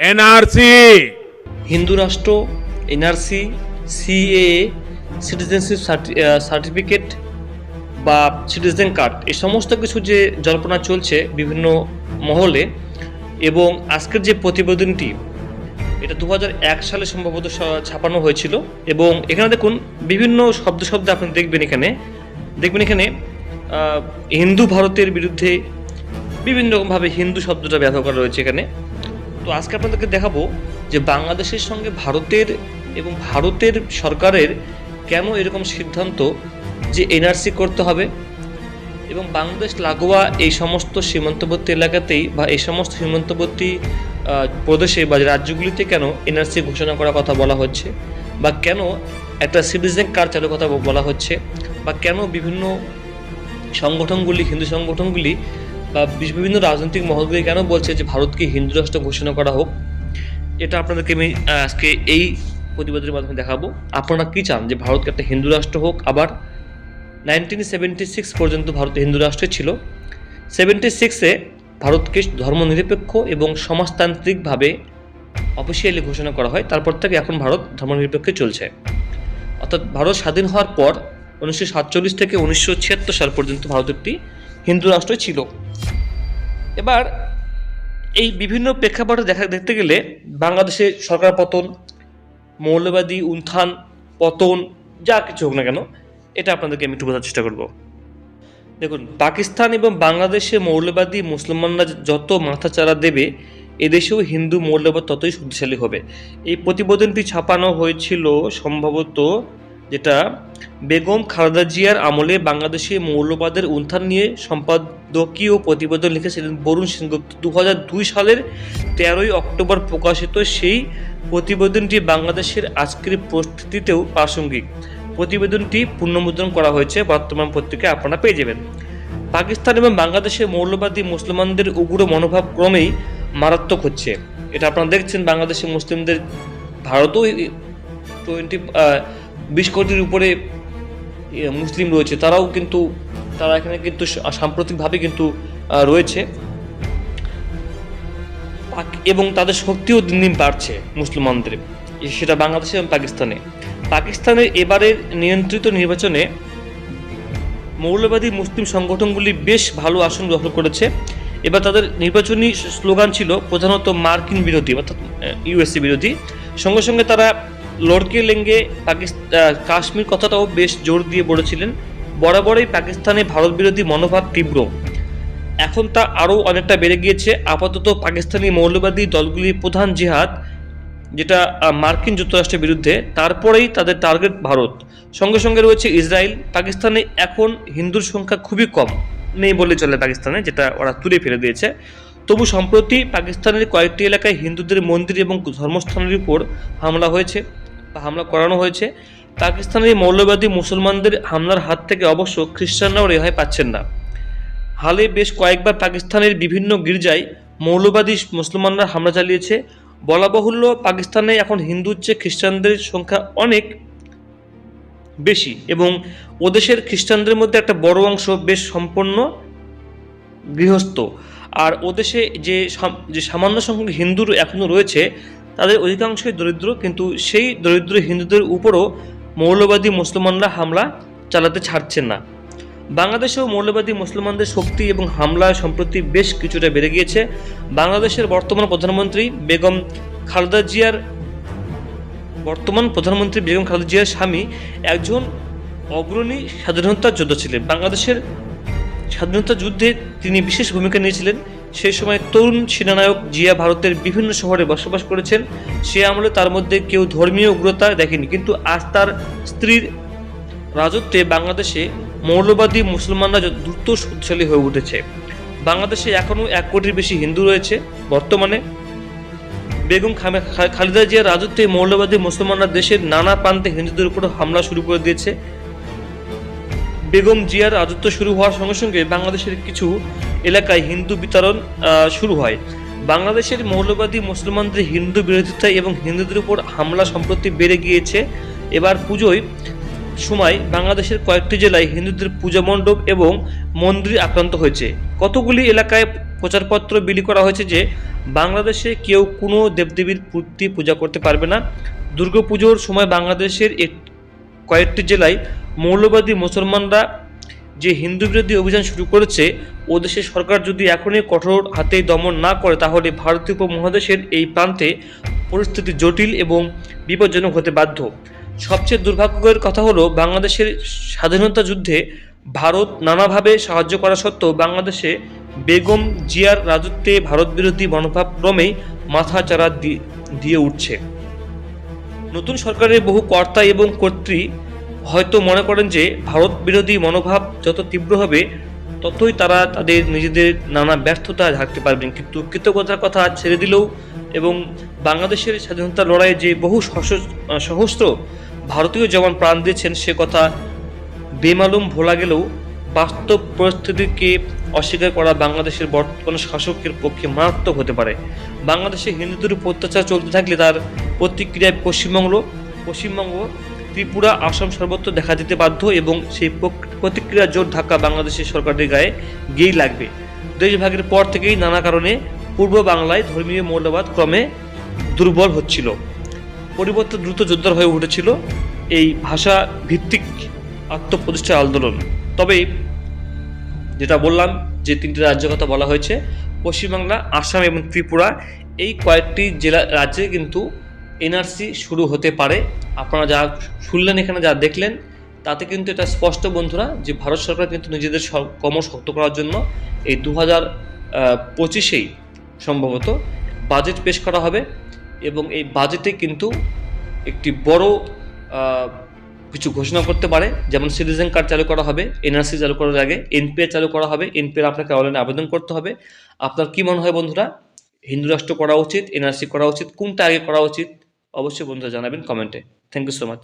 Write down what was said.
NRC. Hindu রাষ্ট্র, NRC CA citizenship certificate বা citizen card এই সমস্ত কিছু যে জল্পনা চলছে বিভিন্ন মহলে এবং আজকের যে প্রতিবেদনটি, এটা দু সালে সম্ভবত ছাপানো হয়েছিল এবং এখানে দেখুন বিভিন্ন শব্দ শব্দ আপনি দেখবেন এখানে। দেখবেন এখানে হিন্দু ভারতের বিরুদ্ধে বিভিন্ন রকমভাবে হিন্দু শব্দটা ব্যবহার করা রয়েছে এখানে। তো আজকে আপনাদেরকে দেখাবো যে বাংলাদেশের সঙ্গে ভারতের এবং ভারতের সরকারের কেন এরকম সিদ্ধান্ত যে এনআরসি করতে হবে এবং বাংলাদেশ লাগোয়া এই সমস্ত সীমান্তবর্তী এলাকাতেই বা এই সমস্ত সীমান্তবর্তী প্রদেশে বা রাজ্যগুলিতে কেন এনআরসি ঘোষণা করার কথা বলা হচ্ছে বা কেন একটা সিটিজেন কার্ড চালুর কথা বলা হচ্ছে বা কেন বিভিন্ন সংগঠনগুলি, হিন্দু সংগঠনগুলি বা বিভিন্ন রাজনৈতিক মহলগুলি কেন বলছে যে ভারতকে হিন্দু রাষ্ট্র ঘোষণা করা হোক? এটা আপনাদেরকে আমি আজকে এই প্রতিবাদের মাধ্যমে দেখাবো। আপনারা কি চান যে ভারতকে একটা হিন্দু রাষ্ট্র হোক? আবার নাইনটিন সেভেন্টি সিক্স পর্যন্ত ভারত হিন্দু রাষ্ট্রে ছিল। সেভেন্টি সিক্সে ভারতকে ধর্মনিরপেক্ষ এবং সমাজতান্ত্রিকভাবে অফিসিয়ালি ঘোষণা করা হয়। তারপর থেকে এখন ভারত ধর্মনিরপেক্ষে চলছে। অর্থাৎ ভারত স্বাধীন হওয়ার পর উনিশশো সাতচল্লিশ থেকে উনিশশো ছিয়াত্তর সাল পর্যন্ত ভারত একটি হিন্দু রাষ্ট্র ছিল। এবার এই বিভিন্ন প্রেক্ষাপটে দেখা, দেখতে গেলে বাংলাদেশে সরকার পতন, মৌলবাদী উত্থান, পতন, যা কিছু হোক না কেন, এটা আপনাদেরকে আমি একটু বোঝার চেষ্টা করব। দেখুন, পাকিস্তান এবং বাংলাদেশে মৌলবাদী মুসলমানরা যত মাথাচাড়া দেবে, এদেশেও হিন্দু মৌলবাদ ততই শক্তিশালী হবে। এই প্রতিবেদনটি ছাপানো হয়েছিল সম্ভবত যেটা বেগম খালেদা জিয়ার আমলে বাংলাদেশে মৌলবাদের উত্থান নিয়ে সম্পাদকীয় প্রতিবেদন লিখেছিলেন বরুণ সেনগুপ্ত। দু দুই সালের তেরোই অক্টোবর প্রকাশিত সেই প্রতিবেদনটি বাংলাদেশের আজকের পরিস্থিতিতেও প্রাসঙ্গিক। প্রতিবেদনটি পুনর্মুদ্রণ করা হয়েছে, বর্তমান পত্রিকায় আপনারা পেয়ে যাবেন। পাকিস্তান এবং বাংলাদেশে মৌলবাদী মুসলমানদের উগ্র মনোভাব ক্রমেই মারাত্মক হচ্ছে। এটা আপনারা দেখছেন, বাংলাদেশে মুসলিমদের, ভারতেও টোয়েন্টি বিশ কোটির উপরে মুসলিম রয়েছে। তারাও কিন্তু, তারা এখানে কিন্তু সাম্প্রতিকভাবে কিন্তু রয়েছে। এবং তাদের শক্তিও দিন দিন বাড়ছে মুসলমানদের। সেটা বাংলাদেশে এবং পাকিস্তানে। পাকিস্তানের এবারের নিয়ন্ত্রিত নির্বাচনে মৌলবাদী মুসলিম সংগঠনগুলি বেশ ভালো আসন দখল করেছে। এবার তাদের নির্বাচনী স্লোগান ছিল প্রধানত মার্কিন বিরোধী, অর্থাৎ ইউএসএ বিরোধী। সঙ্গে সঙ্গে তারা লড়কে লেঙ্গে পাকিস্তান কাশ্মীর কথাটাও বেশ জোর দিয়ে বলেছিলেন। বরাবরই পাকিস্তানে ভারত বিরোধী মনোভাব তীব্র। এখন তা আরও অনেকটা বেড়ে গিয়েছে। আপাতত পাকিস্তানি মৌলবাদী দলগুলির প্রধান জিহাদ, যেটা মার্কিন যুক্তরাষ্ট্রের বিরুদ্ধে, তারপরেই তাদের টার্গেট ভারত। সঙ্গে সঙ্গে রয়েছে ইসরায়েল। পাকিস্তানে এখন হিন্দুর সংখ্যা খুবই কম। নেই বলে চলে পাকিস্তানে, যেটা ওরা তুলে ফেলে দিয়েছে। তবু সম্প্রতি পাকিস্তানের কয়েকটি এলাকায় হিন্দুদের মন্দির এবং ধর্মস্থানের উপর হামলা হয়েছে। হামলা করানো হয়েছে। পাকিস্তানের এই মৌলবাদী মুসলমানদের হামলার হাত থেকে অবশ্য খ্রিস্টানরাও রেহাই পাচ্ছেন না। হালে বেশ কয়েকবার পাকিস্তানের বিভিন্ন গির্জায় মৌলবাদী মুসলমানরা হামলা চালিয়েছে। বলা বাহুল্য, পাকিস্তানে এখন হিন্দুর চেয়ে খ্রিস্টানদের সংখ্যা অনেক বেশি এবং ওদেশের খ্রিস্টানদের মধ্যে একটা বড় অংশ বেশ সম্পন্ন গৃহস্থ। আর ওদেশে যে যে সামান্য সংখ্যক হিন্দুর এখনও রয়েছে তাদের অধিকাংশই দরিদ্র, কিন্তু সেই দরিদ্র হিন্দুদের উপরও মৌলবাদী মুসলমানরা হামলা চালাতে ছাড়ছেন না। বাংলাদেশেও মৌলবাদী মুসলমানদের শক্তি এবং হামলা সম্প্রতি বেশ কিছুটা বেড়ে গিয়েছে। বাংলাদেশের বর্তমান প্রধানমন্ত্রী বেগম খালেদা জিয়ার বর্তমান প্রধানমন্ত্রী বেগম খালেদা জিয়ার স্বামী একজন অগ্রণী স্বাধীনতা যোদ্ধা ছিলেন। বাংলাদেশের স্বাধীনতা যুদ্ধে তিনি বিশেষ ভূমিকা নিয়েছিলেন। সেই সময় তরুণ সেনানায়ক জিয়া ভারতের বিভিন্ন শহরে বসবাস করেছেন। সে আমলে তার মধ্যে কেউ ধর্মীয় উগ্রতা দেখেনি, কিন্তু আজ তার স্ত্রীর রাজত্বে বাংলাদেশে মৌলবাদী মুসলমানরা দ্রুত শক্তিশালী হয়ে উঠেছে। বাংলাদেশে এখনও এক কোটির বেশি হিন্দু রয়েছে বর্তমানে। বেগম খালেদা জিয়ার রাজত্বে মৌলবাদী মুসলমানরা দেশের নানা প্রান্তে হিন্দুদের উপর হামলা শুরু করে দিয়েছে। বেগম জিয়ার রাজত্ব শুরু হওয়ার সঙ্গে সঙ্গে বাংলাদেশের কিছু এলাকায় হিন্দু বিতরণ শুরু হয়। বাংলাদেশের মৌলবাদী মুসলমানদের হিন্দু বিরোধিতা এবং হিন্দুদের উপর হামলা সম্প্রতি বেড়ে গিয়েছে। এবার পুজোয় সময় বাংলাদেশের কয়েকটি জেলায় হিন্দুদের পূজা মণ্ডপ এবং মন্দির আক্রান্ত হয়েছে। কতগুলি এলাকায় প্রচারপত্র বিলি করা হয়েছে যে বাংলাদেশে কেউ কোনো দেবদেবীর মূর্তি পূজা করতে পারবে না? দুর্গাপুজোর সময় বাংলাদেশের এক কয়েকটি জেলায় মৌলবাদী মুসলমানরা যে হিন্দু বিরোধী অভিযান শুরু করেছে, ও দেশের সরকার যদি এখনই কঠোর হাতে দমন না করে, তাহলে ভারতীয় উপমহাদেশের এই প্রান্তে পরিস্থিতি জটিল এবং বিপজ্জনক হতে বাধ্য। সবচেয়ে দুর্ভাগ্যের কথা হলো, বাংলাদেশের স্বাধীনতা যুদ্ধে ভারত নানাভাবে সাহায্য করা সত্ত্বেও বাংলাদেশে বেগম জিয়ার রাজত্বে ভারত বিরোধী মনোভাব ক্রমেই মাথা চারা দিয়ে উঠছে। নতুন সরকারের বহু কর্তা এবং কর্ত্রী হয়তো মনে করেন যে ভারত বিরোধী মনোভাব যত তীব্র হবে, ততই তারা তাদের নিজেদের নানা ব্যর্থতা ঢাকতে পারবেন। কিন্তু কৃতজ্ঞতার কথা ছেড়ে দিলেও এবং বাংলাদেশের স্বাধীনতা লড়াইয়ে যে বহু সহস্র ভারতীয় জওয়ান প্রাণ দিয়েছেন সে কথা বেমালুম ভোলা গেলেও বাস্তব পরিস্থিতিকে অস্বীকার করা বাংলাদেশের বর্তমান শাসকের পক্ষে মারাত্মক হতে পারে। বাংলাদেশে হিন্দুদের উপর অত্যাচার চলতে থাকলে তার প্রতিক্রিয়ায় পশ্চিমবঙ্গ পশ্চিমবঙ্গ, ত্রিপুরা, আসাম সর্বত্র দেখা দিতে বাধ্য এবং সেই প্রক- প্রতিক্রিয়া জোর ধাক্কা বাংলাদেশের সরকারের গায়ে গিয়েই লাগবে। দেশভাগের পর থেকেই নানা কারণে পূর্ব বাংলায় ধর্মীয় মৌলবাদ ক্রমে দুর্বল হচ্ছিল। পরিবর্তন দ্রুত জোরদার হয়ে উঠেছিল এই ভাষা ভিত্তিক আত্মপ্রতিষ্ঠা আন্দোলন। তবে যেটা বললাম যে তিনটি রাজ্যের কথা বলা হয়েছে, পশ্চিমবাংলা, আসাম এবং ত্রিপুরা, এই কয়েকটি জেলা রাজ্যে কিন্তু এনআরসি শুরু হতে পারে। আপনারা যা শুনলেন এখানে, যা দেখলেন, তাতে কিন্তু এটা স্পষ্ট বন্ধুরা যে ভারত সরকার কিন্তু নিজেদের স- কর্ম শক্ত করার জন্য এই দু হাজার পঁচিশেই সম্ভবত বাজেট পেশ করা হবে এবং এই বাজেটে কিন্তু একটি বড় কিছু ঘোষণা করতে পারে, যেমন সিটিজেন কার্ড চালু করা হবে এনআরসি চালু করার আগে এনপিএ চালু করা হবে এনপিএর আপনাকে অনলাইনে আবেদন করতে হবে। আপনার কি মনে হয় বন্ধুরা? হিন্দু রাষ্ট্র করা উচিত এনআরসি করা উচিত, কোনটা আগে করা উচিত? অবশ্যই বন্ধুরা জানাবেন কমেন্টে থ্যাংক ইউ সো মাচ